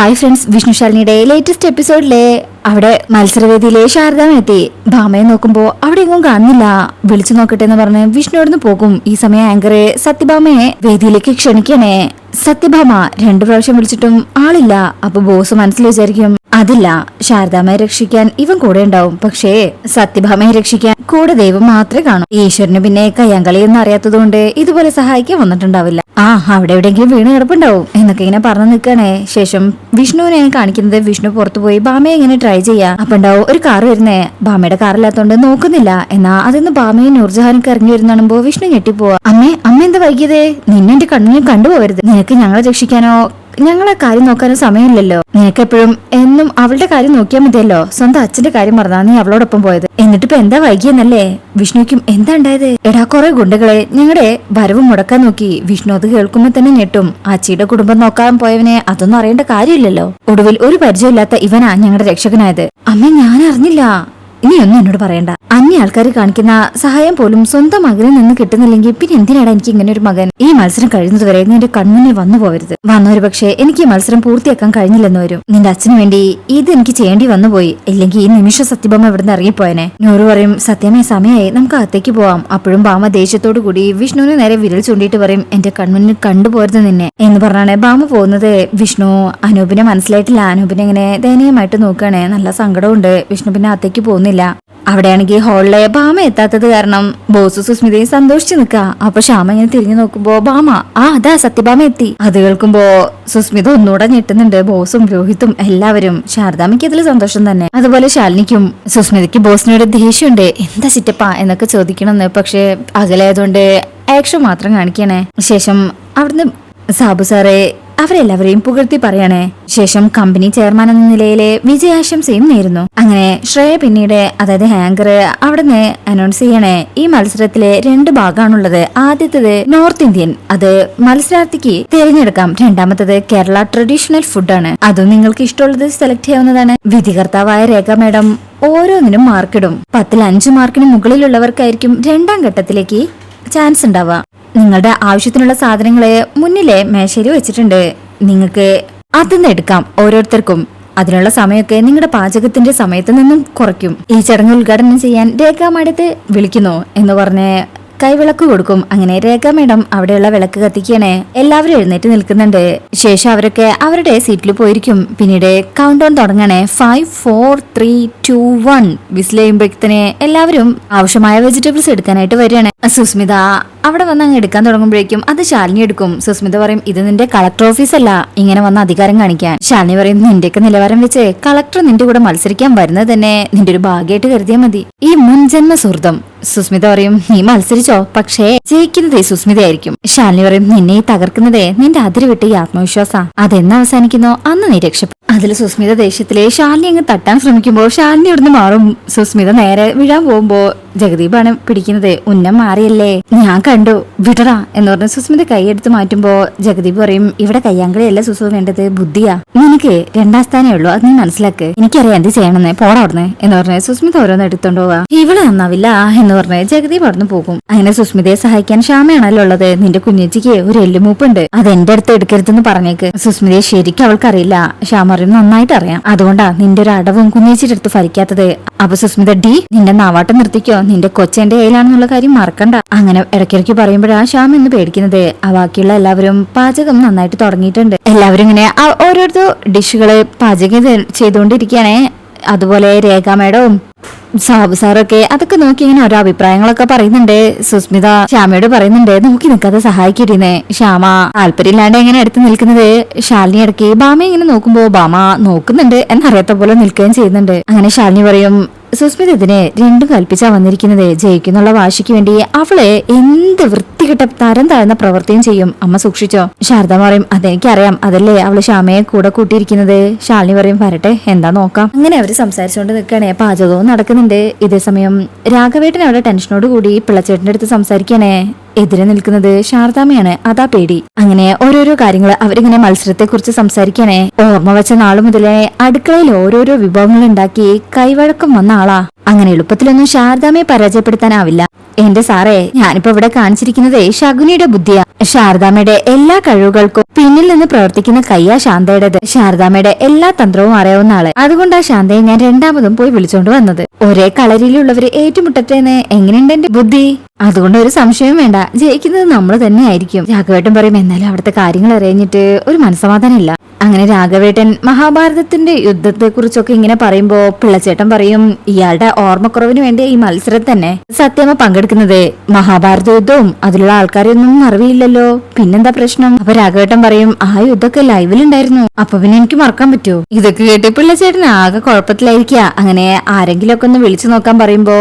Hi friends വിഷ്ണുശാലിനിയുടെ latest എപ്പിസോഡിലെ അവിടെ മത്സരവേദിയിലെ ശാരദാമ എത്തി ഭാമയെ നോക്കുമ്പോൾ അവിടെ എങ്ങും കാണുന്നില്ല. വിളിച്ചു നോക്കട്ടെ എന്ന് പറഞ്ഞ് വിഷ്ണു അവിടുന്ന് പോകും. ഈ സമയം ആങ്കറെ സത്യഭാമയെ വേദിയിലേക്ക് ക്ഷണിക്കണേ. സത്യഭാമ രണ്ടു പ്രാവശ്യം വിളിച്ചിട്ടും ആളില്ല. അപ്പൊ ബോസ് മനസ്സിൽ വിചാരിക്കും അതില്ല. ശാരദാമയെ രക്ഷിക്കാൻ ഇവൻ കൂടെ ഉണ്ടാവും. പക്ഷേ സത്യഭാമയെ രക്ഷിക്കാൻ കൂടെ ദൈവം മാത്രമേ കാണൂ. ഈശ്വരന് പിന്നെ കയ്യാങ്കളിയൊന്നും അറിയാത്തതുകൊണ്ട് ഇതുപോലെ സഹായിക്കാൻ വന്നിട്ടുണ്ടാവില്ല. ആ അവിടെ എവിടെയെങ്കിലും വീണ് കിടപ്പുണ്ടാവും എന്നൊക്കെ ഇങ്ങനെ പറഞ്ഞു നിൽക്കണേ ശേഷം വിഷ്ണുവിനെ കാണിക്കുന്നത് വിഷ്ണു പുറത്തു പോയി ബാമയെ ഇങ്ങനെ ട്രൈ ചെയ്യാം. അപ്പൊ ഉണ്ടാവും ഒരു കാർ വരുന്നേ. ബാമയുടെ കാറില്ലാത്തോണ്ട് നോക്കുന്നില്ല. എന്നാ അതിന്ന് ബാമയും നൂർജഹാനൊക്കെ ഇറങ്ങി വരുന്നാണുമ്പോ വിഷ്ണു ഞെട്ടിപ്പോവാ. അമ്മേ അമ്മ എന്താ വൈകിയതേ? നിന്നെ എന്റെ കണ്ണിനും കണ്ടുപോകരുത്. നിനക്ക് ഞങ്ങളെ രക്ഷിക്കാനോ ഞങ്ങളെ കാര്യം നോക്കാനും സമയമില്ലല്ലോ. നിനക്കെപ്പോഴും എന്നും അവളുടെ കാര്യം നോക്കിയാൽ മതിയല്ലോ. സ്വന്തം അച്ഛന്റെ കാര്യം മറന്നാ നീ അവളോടൊപ്പം പോയത്. എന്നിട്ടിപ്പോ എന്താ വൈകിയെന്നല്ലേ? വിഷ്ണുക്കും എന്താ ഉണ്ടായത്? എടാ കുറെ ഗുണ്ടകളെ. ഞങ്ങളുടെ വരവ് മുടക്കാൻ നോക്കി വിഷ്ണു അത് കേൾക്കുമ്പോ തന്നെ ഞെട്ടും. അച്ചിയുടെ കുടുംബം നോക്കാൻ പോയവനെ അതൊന്നും അറിയേണ്ട കാര്യമില്ലല്ലോ. ഒടുവിൽ ഒരു പരിചയമില്ലാത്ത ഇവനാ ഞങ്ങളുടെ രക്ഷകനായത്. അമ്മ ഞാൻ അറിഞ്ഞില്ല ഇനിയൊന്നും എന്നോട് പറയണ്ട. അന്യ ആൾക്കാർ കാണിക്കുന്ന സഹായം പോലും സ്വന്തം മകനിൽ നിന്ന് കിട്ടുന്നില്ലെങ്കിൽ പിന്നെ എന്തിനാണ് എനിക്ക് ഇങ്ങനെ ഒരു മകൻ? ഈ മത്സരം കഴിയുന്നതുവരെ നിന്റെ കൺമുന്നിൽ വന്നു പോകരുത് വന്നൊരു പക്ഷേ എനിക്ക് മത്സരം പൂർത്തിയാക്കാൻ കഴിഞ്ഞില്ലെന്ന് വരും. നിന്റെ അച്ഛന് വേണ്ടി ഇത് എനിക്ക് ചെയ്യേണ്ടി വന്നുപോയി ഇല്ലെങ്കിൽ ഈ നിമിഷം സത്യഭാമ ഇവിടുന്ന് ഇറങ്ങിപ്പോയനെ? നൂറ് പറയും സത്യമേ സമയമായി നമുക്ക് അകത്തേക്ക് പോവാം. അപ്പോഴും ബാമ ദേഷ്യത്തോടു കൂടി വിഷ്ണുവിന് നേരെ വിരൽ ചൂണ്ടിയിട്ട് പറയും എന്റെ കൺമുന്നിൽ കണ്ടുപോരുത് നിന്നെ. എന്ന് പറഞ്ഞാണ് ബാമ പോകുന്നത്. വിഷ്ണു അനൂപിനെ മനസ്സിലായിട്ടില്ല. അനൂപിനെ ഇങ്ങനെ ദയനീയമായിട്ട് നോക്കുകയാണെ. നല്ല സങ്കടമുണ്ട് വിഷ്ണു പിന്നെ അകത്തേക്ക് പോകുന്നില്ല. അവിടെയാണെങ്കിൽ ഹോളിലെ ഭാമ എത്താത്തത് കാരണം ബോസ് സുസ്മിതയും സന്തോഷിച്ചു നിൽക്കുക അപ്പൊ ശ്യാമ ഇങ്ങനെ തിരിഞ്ഞു നോക്കുമ്പോ ബാമ ആ അതാ സത്യഭാമ എത്തി. അത് കേൾക്കുമ്പോ സുസ്മിത ഒന്നുകൂടെ ഞെട്ടുന്നുണ്ട്. ബോസും രോഹിത്തും എല്ലാവരും ശാരദാമയ്ക്ക് അതിൽ സന്തോഷം തന്നെ. അതുപോലെ ശാലിനിക്കും സുസ്മിതയ്ക്ക് ബോസിനോട് ദേഷ്യമുണ്ട്. എന്താ സിറ്റപ്പാ എന്നൊക്കെ ചോദിക്കണമെന്ന്. പക്ഷെ അകലായതുകൊണ്ട് ആക്ഷൻ മാത്രം കാണിക്കണേ. ശേഷം അവിടുന്ന് സാബു സാറെ അവരെല്ലാവരെയും പുകഴ്ത്തി പറയണേ. ശേഷം കമ്പനി ചെയർമാൻ എന്ന നിലയിലെ വിജയാശംസയും നേരുന്നു. അങ്ങനെ ശ്രേയ പിന്നീട് അതായത് ഹാങ്കർ അവിടുന്ന് അനൗൺസ് ചെയ്യണേ ഈ മത്സരത്തിലെ രണ്ട് ഭാഗമാണുള്ളത്. ആദ്യത്തേത് നോർത്ത് ഇന്ത്യൻ അത് മത്സരാർത്ഥിക്ക് തിരഞ്ഞെടുക്കാം. രണ്ടാമത്തത് കേരള ട്രഡീഷണൽ ഫുഡാണ് അതും നിങ്ങൾക്ക് ഇഷ്ടമുള്ളത് സെലക്ട് ചെയ്യാവുന്നതാണ്. വിധികർത്താവായ രേഖ മേഡം ഓരോന്നിനും മാർക്കിടും പത്തിൽ അഞ്ച് മാർക്കിന് മുകളിലുള്ളവർക്കായിരിക്കും രണ്ടാം ഘട്ടത്തിലേക്ക് ചാൻസ് ഉണ്ടാവുക. നിങ്ങളുടെ ആവശ്യത്തിനുള്ള സാധനങ്ങൾ മുന്നിലെ മേശയിൽ വെച്ചിട്ടുണ്ട്. നിങ്ങൾക്ക് അതിന്ന് എടുക്കാം. ഓരോരുത്തർക്കും അതിനുള്ള സമയമൊക്കെ നിങ്ങളുടെ പാചകത്തിന്റെ സമയത്ത് നിന്നും കുറയ്ക്കും. ഈ ചടങ്ങ് ഉദ്ഘാടനം ചെയ്യാൻ രേഖാ മാഡത്തെ വിളിക്കുന്നു എന്ന് പറഞ്ഞ് കൈവിളക്ക് കൊടുക്കും. അങ്ങനെ രേഖ മേഡം അവിടെയുള്ള വിളക്ക് കത്തിക്കണേ. എല്ലാവരും എഴുന്നേറ്റ് നിൽക്കുന്നുണ്ട്. ശേഷം അവരൊക്കെ അവരുടെ സീറ്റിൽ പോയിരിക്കും. പിന്നീട് countdown തുടങ്ങണേ. Five four three two one വിസിലെയ്യുമ്പോഴത്തേന് എല്ലാവരും ആവശ്യമായ വെജിറ്റബിൾസ് എടുക്കാനായിട്ട് വരികയാണ്. സുസ്മിത അവിടെ വന്ന് അങ്ങ് എടുക്കാൻ തുടങ്ങുമ്പോഴേക്കും അത് ശാലിനി എടുക്കും. സുസ്മിത പറയും ഇത് നിന്റെ കളക്ടർ ഓഫീസ് അല്ല. ഇങ്ങനെ വന്ന അധികാരം കാണിക്കാൻ. ശാലിനി പറയും നിന്റെയൊക്കെ നിലവാരം വെച്ച് കളക്ടർ നിന്റെ കൂടെ മത്സരിക്കാൻ വരുന്നത് തന്നെ നിന്റെ ഒരു ഭാഗ്യമായിട്ട് കരുതിയാൽ മതി. ഈ മുൻജന്മ സുഹൃതം സുസ്മിത പറയും നീ മത്സരിച്ചോ പക്ഷേ ജയിക്കുന്നത് സുസ്മിതയായിരിക്കും. ശാലിനി പറയും നിന്നെ ഈ തകർക്കുന്നതേ നിന്റെ അതിര് വിട്ട് ഈ ആത്മവിശ്വാസ. അതെന്ന് അവസാനിക്കുന്നോ അന്ന് നീ രക്ഷപ്പെടും. അതിൽ സുസ്മിത ദേഷ്യത്തിലെ ശാലിനി അങ്ങ് തട്ടാൻ ശ്രമിക്കുമ്പോൾ ശാലിനി ഇവിടുന്ന് മാറും. സുസ്മിത നേരെ വീഴാൻ പോകുമ്പോ ജഗദീപാണ് പിടിക്കുന്നത് ഉന്നം മാറിയല്ലേ ഞാൻ കണ്ടു വിടറാ എന്ന് പറഞ്ഞ് സുസ്മിത കൈയെടുത്ത് മാറ്റുമ്പോ ജഗദീപ് പറയും ഇവിടെ കയ്യാങ്കളിയല്ല സുസു വേണ്ടത് ബുദ്ധിയാ. നിനക്ക് രണ്ടാം സ്ഥാനേ ഉള്ളൂ അത് നീ മനസ്സിലാക്ക്. എനിക്കറിയാം എന്ത് ചെയ്യണമെന്ന് പോടാ ഉടനെ എന്ന് പറഞ്ഞ് സുസ്മിത ഓരോന്ന് എടുത്തോണ്ട് പോവാ. ഇവൾ നന്നാവില്ല എന്ന് പറഞ്ഞ് ജഗതി അവിടുന്ന് പോകും. അങ്ങനെ സുസ്മിതയെ സഹായിക്കാൻ ശ്യാമയാണല്ലോ ഉള്ളത്. നിന്റെ കുഞ്ഞിച്ചിക്ക് ഒരു എല്ലുമൂപ്പുണ്ട്. അത് എന്റെ അടുത്ത് എടുക്കരുതെന്ന് പറഞ്ഞേക്ക്. സുസ്മിതയെ ശരിക്കും അവൾക്കറിയില്ല. ശ്യാമ പറയും നന്നായിട്ട് അറിയാം. അതുകൊണ്ടാ നിന്റെ ഒരു അടവും കുഞ്ഞേച്ചിയുടെ അടുത്ത് ഫലിക്കാത്തത് അപ്പൊ സുസ്മിത ഡി നിന്റെ നാവാട്ടം നിർത്തിക്കോ. നിന്റെ കൊച്ചെന്റെ കയ്യിലാണെന്നുള്ള കാര്യം മറക്കണ്ട. അങ്ങനെ ഇടയ്ക്കിടയ്ക്ക് പറയുമ്പോഴാ ശ്യാം എന്ന് പേടിക്കുന്നത്. ആ ബാക്കിയുള്ള എല്ലാവരും പാചകം നന്നായിട്ട് തുടങ്ങിയിട്ടുണ്ട്. എല്ലാവരും ഇങ്ങനെ ഓരോരുത്തോ ഡിഷുകൾ പാചകം ചെയ്തുകൊണ്ടിരിക്കുകയാണെ. അതുപോലെ രേഖ മേഡവും സാബു സാറൊക്കെ അതൊക്കെ നോക്കി ഇങ്ങനെ ഓരോ അഭിപ്രായങ്ങളൊക്കെ പറയുന്നുണ്ട്. സുസ്മിത ശ്യാമയോട് പറയുന്നുണ്ട് നോക്കി നിൽക്കാതെ സഹായിക്കിരുന്നേ ശ്യാമ താല്പര്യമില്ലാണ്ട് എങ്ങനെ അടുത്ത് നിൽക്കുന്നത്? ശാലിനി ഇടയ്ക്ക് ബാമ ഇങ്ങനെ നോക്കുമ്പോ ബാമ നോക്കുന്നുണ്ട് എന്നറിയാത്ത പോലെ നിൽക്കുകയും ചെയ്യുന്നുണ്ട്. അങ്ങനെ ശാലിനി പറയും സുസ്മിത ഇതിനെ രണ്ടും കൽപ്പിച്ചാ വന്നിരിക്കുന്നത്. ജയിക്കുന്നുള്ള വാശിക്ക് വേണ്ടി അവളെ എന്ത് വൃത്തികെട്ട തരം താഴ്ന്ന പ്രവൃത്തിയും ചെയ്യും. അമ്മ സൂക്ഷിച്ചോ. ശാരദ പറയും അതെനിക്കറിയാം. അതല്ലേ അവൾ ശ്യാമയെ കൂടെ കൂട്ടിയിരിക്കുന്നത്? ശാലിനി പറയും വരട്ടെ എന്താ നോക്കാം. അങ്ങനെ അവർ സംസാരിച്ചുകൊണ്ട് നിൽക്കണേ പാചകവും നടക്കുന്നുണ്ട്. ഇതേ സമയം രാഘവേട്ടൻ അവിടെ ടെൻഷനോട് കൂടി പിള്ളച്ചേട്ടന്റെ അടുത്ത് സംസാരിക്കണേ എതിരെ നിൽക്കുന്നത് ശാരദാമയാണ് അതാ പേടി. അങ്ങനെ ഓരോരോ കാര്യങ്ങൾ അവരിങ്ങനെ മത്സരത്തെ കുറിച്ച് സംസാരിക്കണേ ഓർമ്മ വെച്ച നാളു മുതലേ അടുക്കളയിൽ ഓരോരോ വിഭവങ്ങൾ ഉണ്ടാക്കി കൈവഴക്കം വന്ന ആളാ. അങ്ങനെ എളുപ്പത്തിലൊന്നും ശാരദാമയെ പരാജയപ്പെടുത്താനാവില്ല. എന്റെ സാറേ ഞാനിപ്പോ ഇവിടെ കാണിച്ചിരിക്കുന്നത് ശകുനിയുടെ ബുദ്ധിയാ. ശാരദാമ്മയുടെ എല്ലാ കഴിവുകൾക്കും പിന്നിൽ നിന്ന് പ്രവർത്തിക്കുന്ന കയ്യാ ശാന്തയുടേത്. ശാരദാമ്മയുടെ എല്ലാ തന്ത്രവും അറിയാവുന്ന ആൾ. അതുകൊണ്ടാ ശാന്തയെ ഞാൻ രണ്ടാമതും പോയി വിളിച്ചോണ്ട് വന്നത്. ഒരേ കളരിയിലുള്ളവര് ഏറ്റുമുട്ടത്തേന്ന് എങ്ങനെയുണ്ട് എന്റെ ബുദ്ധി? അതുകൊണ്ട് ഒരു സംശയവും വേണ്ട. ജയിക്കുന്നത് നമ്മൾ തന്നെ ആയിരിക്കും. രാഘവേട്ടൻ പറയും എന്നാലും അവിടുത്തെ കാര്യങ്ങൾ അറിയഞ്ഞിട്ട് ഒരു മനസ്സമാധാനം ഇല്ല അങ്ങനെ രാഘവേട്ടൻ മഹാഭാരതത്തിന്റെ യുദ്ധത്തെ കുറിച്ചൊക്കെ ഇങ്ങനെ പറയുമ്പോ പിള്ളച്ചേട്ടൻ പറയും ഇയാളുടെ ഓർമ്മക്കുറവിന് വേണ്ടി ഈ മത്സരം തന്നെ. സത്യമ്മ പങ്കെടുക്കുന്നത് മഹാഭാരത യുദ്ധവും അതിലുള്ള ആൾക്കാരെയൊന്നും അറിവില്ലല്ലോ. പിന്നെന്താ പ്രശ്നം? അപ്പൊ രാഘവേട്ടൻ പറയും ആ യുദ്ധമൊക്കെ ലൈവിലുണ്ടായിരുന്നു അപ്പൊ പിന്നെ എനിക്ക് മറക്കാൻ പറ്റുമോ? ഇതൊക്കെ കേട്ട് പിള്ളച്ചേട്ടൻ ആകെ കുഴപ്പത്തിലായിരിക്കുക അങ്ങനെ ആരെങ്കിലും ഒക്കെ ഒന്ന് വിളിച്ചു നോക്കാൻ പറയുമ്പോ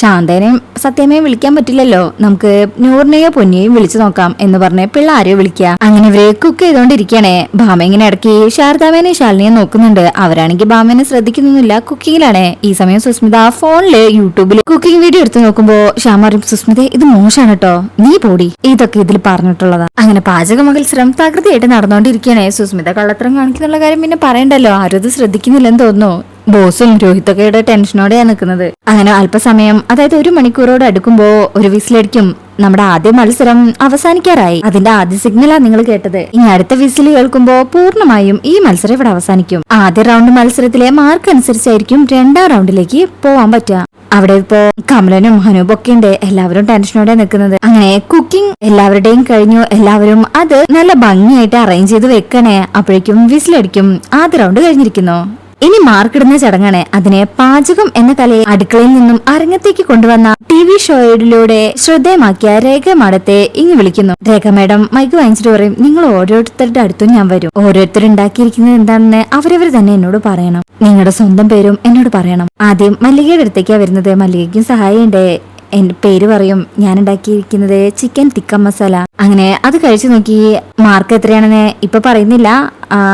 ശാന്തനെയും സത്യമേയും വിളിക്കാൻ പറ്റില്ലല്ലോ. നമുക്ക് നൂറിനെയോ പൊന്നിയെയും വിളിച്ചു നോക്കാം എന്ന് പറഞ്ഞ് പിള്ള ആരെയോ വിളിക്കുക. അങ്ങനെ ഇവരെ കുക്ക് ചെയ്തോണ്ടിരിക്കണേ ഭാമ ഇങ്ങനെ ഇടയ്ക്ക് ശാരദാമേനെയും ശാലിനിയെ നോക്കുന്നുണ്ട്. അവരാണെങ്കിൽ ഭാമേനെ ശ്രദ്ധിക്കുന്നൊന്നുമില്ല കുക്കിങ്ങിലാണ് ഈ സമയം സുസ്മിത ഫോണിൽ യൂട്യൂബിൽ കുക്കിംഗ് വീഡിയോ എടുത്തു നോക്കുമ്പോ ശ്യാം പറയും സുസ്മിത ഇത് മോശമാണ് കേട്ടോ നീ പോടി. ഇതൊക്കെ ഇതിൽ പറഞ്ഞിട്ടുള്ളതാ. അങ്ങനെ പാചക മത്സരം തകൃതിയായിട്ട് നടന്നുകൊണ്ടിരിക്കണേ സുസ്മിത കള്ളത്തരം കാണിക്കുന്നുള്ള കാര്യം പിന്നെ പറയണ്ടല്ലോ. ആരും ഇത് ശ്രദ്ധിക്കുന്നില്ലെന്ന് തോന്നുന്നു. ബോസും രോഹിത്തൊക്കെയുടെ ടെൻഷനോടെയാണ് നിൽക്കുന്നത്. അങ്ങനെ അല്പസമയം അതായത് ഒരു മണിക്കൂറോട് അടുക്കുമ്പോ ഒരു വിസിലടിക്കും. നമ്മുടെ ആദ്യ മത്സരം അവസാനിക്കാറായി. അതിന്റെ ആദ്യ സിഗ്നലാ നിങ്ങൾ കേട്ടത്. ഇനി അടുത്ത വിസിൽ കേൾക്കുമ്പോ പൂർണമായും ഈ മത്സരം ഇവിടെ അവസാനിക്കും. ആദ്യ റൗണ്ട് മത്സരത്തിലെ മാർക്ക് അനുസരിച്ചായിരിക്കും രണ്ടാം റൗണ്ടിലേക്ക് പോവാൻ പറ്റുക. അവിടെ ഇപ്പോ കമലനും ഹനൂബ് ഒക്കെ ഉണ്ട്. എല്ലാവരും ടെൻഷനോടെ നിൽക്കുന്നത്. അങ്ങനെ കുക്കിംഗ് എല്ലാവരുടെയും കഴിഞ്ഞു. എല്ലാവരും അത് നല്ല ഭംഗിയായിട്ട് അറേഞ്ച് ചെയ്ത് വെക്കണേ. അപ്പോഴേക്കും വിസിലടിക്കും. ആദ്യ റൗണ്ട് കഴിഞ്ഞിരിക്കുന്നു. ഇനി മാർക്കിടുന്ന ചടങ്ങാണ്. അതിനെ പാചകം എന്ന കലയെ അടുക്കളയിൽ നിന്നും അരങ്ങത്തേക്ക് കൊണ്ടുവന്ന ടി വി ഷോയിലൂടെ ശ്രദ്ധേയമാക്കിയ രേഖ മാഡത്തെ ഇങ്ങ് വിളിക്കുന്നു. രേഖ മാഡം മൈക്ക് വാങ്ങിച്ചിട്ട് പറയും നിങ്ങൾ ഓരോരുത്തരുടെ അടുത്തും ഞാൻ വരും. ഓരോരുത്തർ ഉണ്ടാക്കിയിരിക്കുന്നത് എന്താണെന്ന് അവരവർ തന്നെ എന്നോട് പറയണം. നിങ്ങളുടെ സ്വന്തം പേരും എന്നോട് പറയണം. ആദ്യം മല്ലികയുടെ അടുത്തേക്കാണ് വരുന്നത്. മല്ലികയ്ക്കും സഹായിണ്ടേ എന്റെ പേര് പറയും ഞാൻ ഉണ്ടാക്കിയിരിക്കുന്നത് ചിക്കൻ തിക്ക മസാല അങ്ങനെ അത് കഴിച്ചു നോക്കി മാർക്ക് എത്രയാണെന്ന് ഇപ്പൊ പറയുന്നില്ല.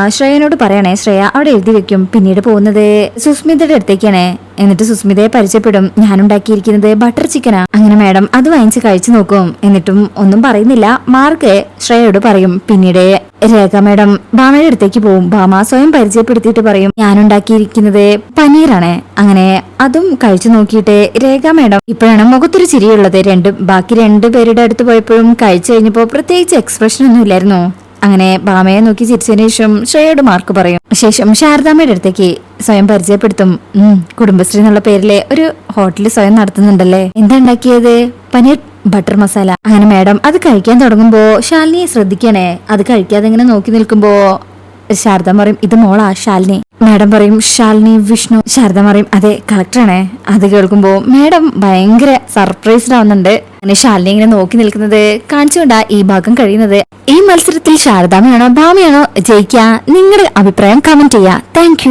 ശ്രേയനോട് പറയണേ ശ്രേയ അവിടെ എഴുതി വെക്കും. പിന്നീട് പോകുന്നത് സുസ്മിതയുടെ അടുത്തേക്കാണ്. എന്നിട്ട് സുസ്മിതയെ പരിചയപ്പെടും ഞാൻ ഉണ്ടാക്കിയിരിക്കുന്നത് ബട്ടർ ചിക്കനാ അങ്ങനെ മാഡം അത് വാങ്ങിച്ച് കഴിച്ചു നോക്കും. എന്നിട്ടും ഒന്നും പറയുന്നില്ല. മാർക്ക് ശ്രേയയോട് പറയും പിന്നീട് രേഖ മാഡം ഭാമയുടെ അടുത്തേക്ക് പോവും. ഭാമ സ്വയം പരിചയപ്പെടുത്തിയിട്ട് പറയും ഞാൻ ഉണ്ടാക്കിയിരിക്കുന്നത് പനീറാണ്. അങ്ങനെ അതും കഴിച്ചു നോക്കിയിട്ട് രേഖ മാഡം ഇപ്പോഴാണ് മുഖത്തൊരു ചിരിയുള്ളത് രണ്ടും ബാക്കി രണ്ട് പേരുടെ അടുത്ത് പോയപ്പോഴും കഴിച്ചു കഴിഞ്ഞപ്പോൾ പ്രത്യേകിച്ച് എക്സ്പ്രഷൻ ഒന്നും ഇല്ലായിരുന്നു. അങ്ങനെ ബാമയെ നോക്കി ചിരിച്ചതിന് ശേഷം ശ്രേയോട് മാർക്ക് പറയും. ശേഷം ശാരദാമ്മയുടെ അടുത്തേക്ക് സ്വയം പരിചയപ്പെടുത്തും. കുടുംബശ്രീ എന്നുള്ള പേരിലെ ഒരു ഹോട്ടലിൽ സ്വയം നടത്തുന്നുണ്ടല്ലേ? എന്താ ഉണ്ടാക്കിയത്? പനീർ ബട്ടർ മസാല. അങ്ങനെ മാഡം അത് കഴിക്കാൻ തുടങ്ങുമ്പോ ശാലിനിയെ ശ്രദ്ധിക്കണേ. അത് കഴിക്കാതെ ഇങ്ങനെ നോക്കി നിൽക്കുമ്പോ ശാരദ പറയും ഇത് മോളാ ശാലിനി. മാഡം പറയും ശാലിനി വിഷ്ണു ശാരദ പറയും അതെ കളക്ടറാണേ. അത് കേൾക്കുമ്പോ മാഡം ഭയങ്കര സർപ്രൈസ്ഡ് ആവുന്നുണ്ട്. അങ്ങനെ ശാലിനി ഇങ്ങനെ നോക്കി നിൽക്കുന്നത് കാണിച്ചുകൊണ്ടാ ഈ ഭാഗം കഴിയുന്നത്. ഈ മത്സരത്തിൽ ശാരദാമയാണോ ഭാമയാണോ ജയിക്കുക നിങ്ങളുടെ അഭിപ്രായം കമന്റ് ചെയ്യാം. താങ്ക്